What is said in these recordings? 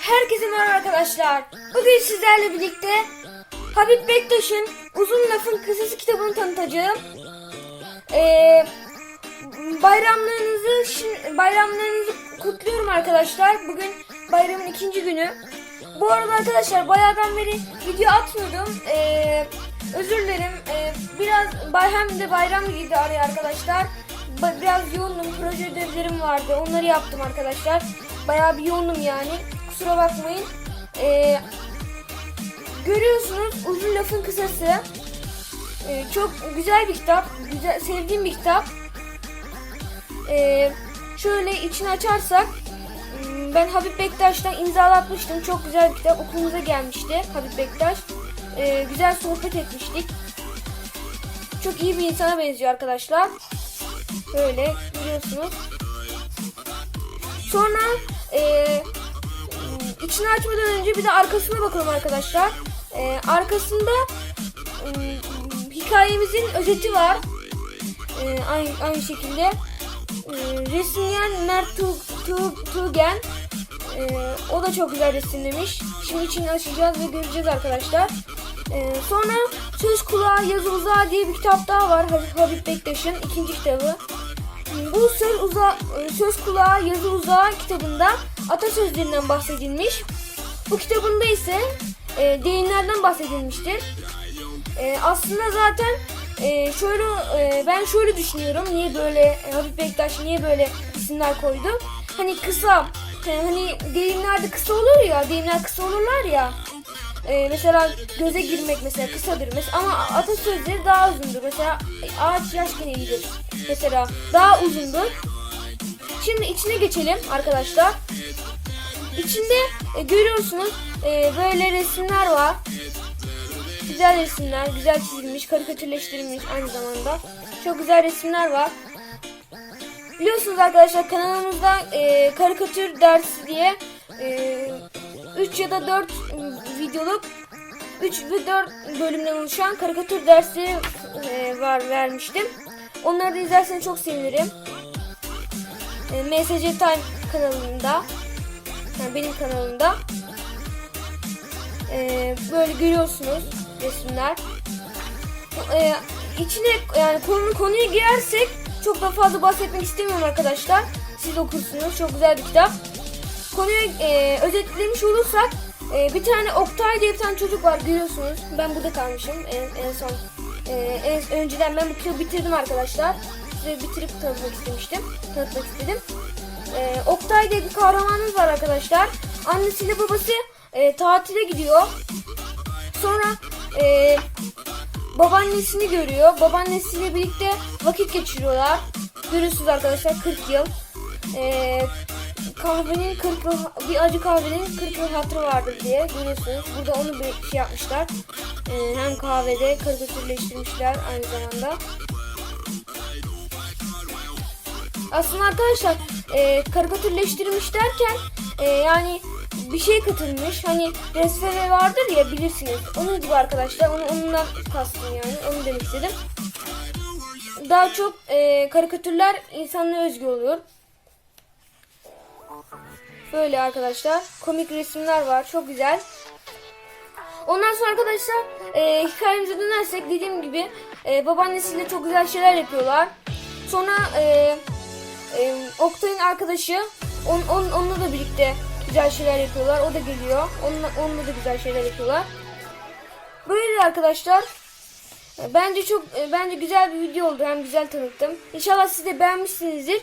Herkese merhaba arkadaşlar. Bugün sizlerle birlikte Habib Bektaş'ın Uzun Lafın Kısası kitabını tanıtacağım. Ee, bayramlarınızı bayramlarınızı kutluyorum arkadaşlar. Bugün bayramın ikinci günü. Bu arada arkadaşlar bayağıdan beri video atmıyordum. Ee, özür dilerim. Ee, biraz bay hem de bayram girdi araya arkadaşlar. Biraz yoğundum. Proje ödevlerim vardı. Onları yaptım arkadaşlar. Bayağı bir yoğundum yani. Kusura bakmayın. Ee, görüyorsunuz uzun lafın kısası. Ee, çok güzel bir kitap. Güzel, sevdiğim bir kitap. Ee, şöyle içini açarsak hmm, ben Habib Bektaş'tan imzalatmıştım. Çok güzel bir kitap. Okulumuza gelmişti Habib Bektaş. Ee, güzel sohbet etmiştik. Çok iyi bir insana benziyor arkadaşlar. Böyle görüyorsunuz. Sonra eee içini açmadan önce bir de arkasına bakalım arkadaşlar. Eee, arkasında ım, hikayemizin özeti var. Eee, aynı, aynı şekilde. Eee resimleyen Mert Tu- Tu- Tugen. Eee, o da çok güzel resimlemiş. Şimdi içini açacağız ve göreceğiz arkadaşlar. Eee, sonra Söz Kulağı Yazı Uzağı diye bir kitap daha var. Habib Bektaş'ın ikinci kitabı. Bu söz, uza, söz kulağı yazı uzağı kitabında atasözlerinden bahsedilmiş. Bu kitabında ise e, deyimlerden bahsedilmiştir. E, aslında zaten e, şöyle e, ben şöyle düşünüyorum. Niye böyle e, Habib Bektaş niye böyle isimler koydu? Hani kısa e, hani deyimlerde kısa olur ya deyimler kısa olurlar ya. E, mesela göze girmek mesela kısadır mesela ama atasözleri daha uzundur. Mesela ağaç yaşken eğilir. Mesela daha uzundur. Şimdi içine geçelim arkadaşlar. İçinde e, görüyorsunuz e, böyle resimler var. Güzel resimler, güzel çizilmiş, karikatürleştirilmiş aynı zamanda. Çok güzel resimler var. Biliyorsunuz arkadaşlar kanalımızda e, karikatür dersi diye 3 ya da 4 videoluk 3 ve 4 bölümden oluşan karikatür dersi e, var vermiştim. Onları da izlerseniz çok sevinirim. E, MSC Time kanalında yani benim kanalımda e, böyle görüyorsunuz resimler. E, içine yani konu konuya girersek çok da fazla bahsetmek istemiyorum arkadaşlar. Siz okursunuz. Çok güzel bir kitap. Konuyu e, özetlemiş olursak e, bir tane Oktay diye bir tane çocuk var görüyorsunuz. Ben burada kalmışım en, en son. E, en, önceden ben bu kitabı bitirdim arkadaşlar. Size bitirip tanıtmak istemiştim. Tanıtmak istedim. E, Oktay diye bir kahramanımız var arkadaşlar. Annesiyle babası e, tatile gidiyor. Sonra e, babaannesini görüyor. Babaannesiyle birlikte vakit geçiriyorlar. Görüyorsunuz arkadaşlar 40 yıl. E, kahvenin 40 yıl- bir acı kahvenin 40 yıl hatırı vardır diye görüyorsunuz. Burada onu bir şey yapmışlar. E, hem kahvede karikatürleştirmişler aynı zamanda. Aslında arkadaşlar e, karikatürleştirilmiş derken e, yani bir şey katılmış. Hani resmede vardır ya bilirsiniz. Onun gibi arkadaşlar. Onu ondan kastım yani. Onu demek istedim. Daha çok e, karikatürler insanlığa özgü oluyor. Böyle arkadaşlar. Komik resimler var. Çok güzel. Ondan sonra arkadaşlar e, hikayemize dönersek dediğim gibi e, babaannesiyle çok güzel şeyler yapıyorlar. Sonra e, e, Oktay'ın arkadaşı on, on, onunla da birlikte güzel şeyler yapıyorlar. O da geliyor. Onunla, onunla da güzel şeyler yapıyorlar. Böyle arkadaşlar. E, Bence çok e, bence güzel bir video oldu. Hem güzel tanıttım. İnşallah siz de beğenmişsinizdir.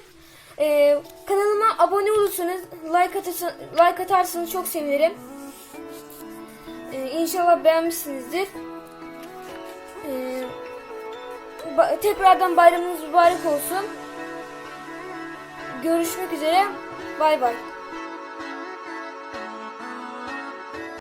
E, kanalıma abone olursanız like, atarsanız, like atarsanız çok sevinirim. E, inşallah beğenmişsinizdir. E, ba- tekrardan bayramınız mübarek olsun. Görüşmek üzere. Bay bay.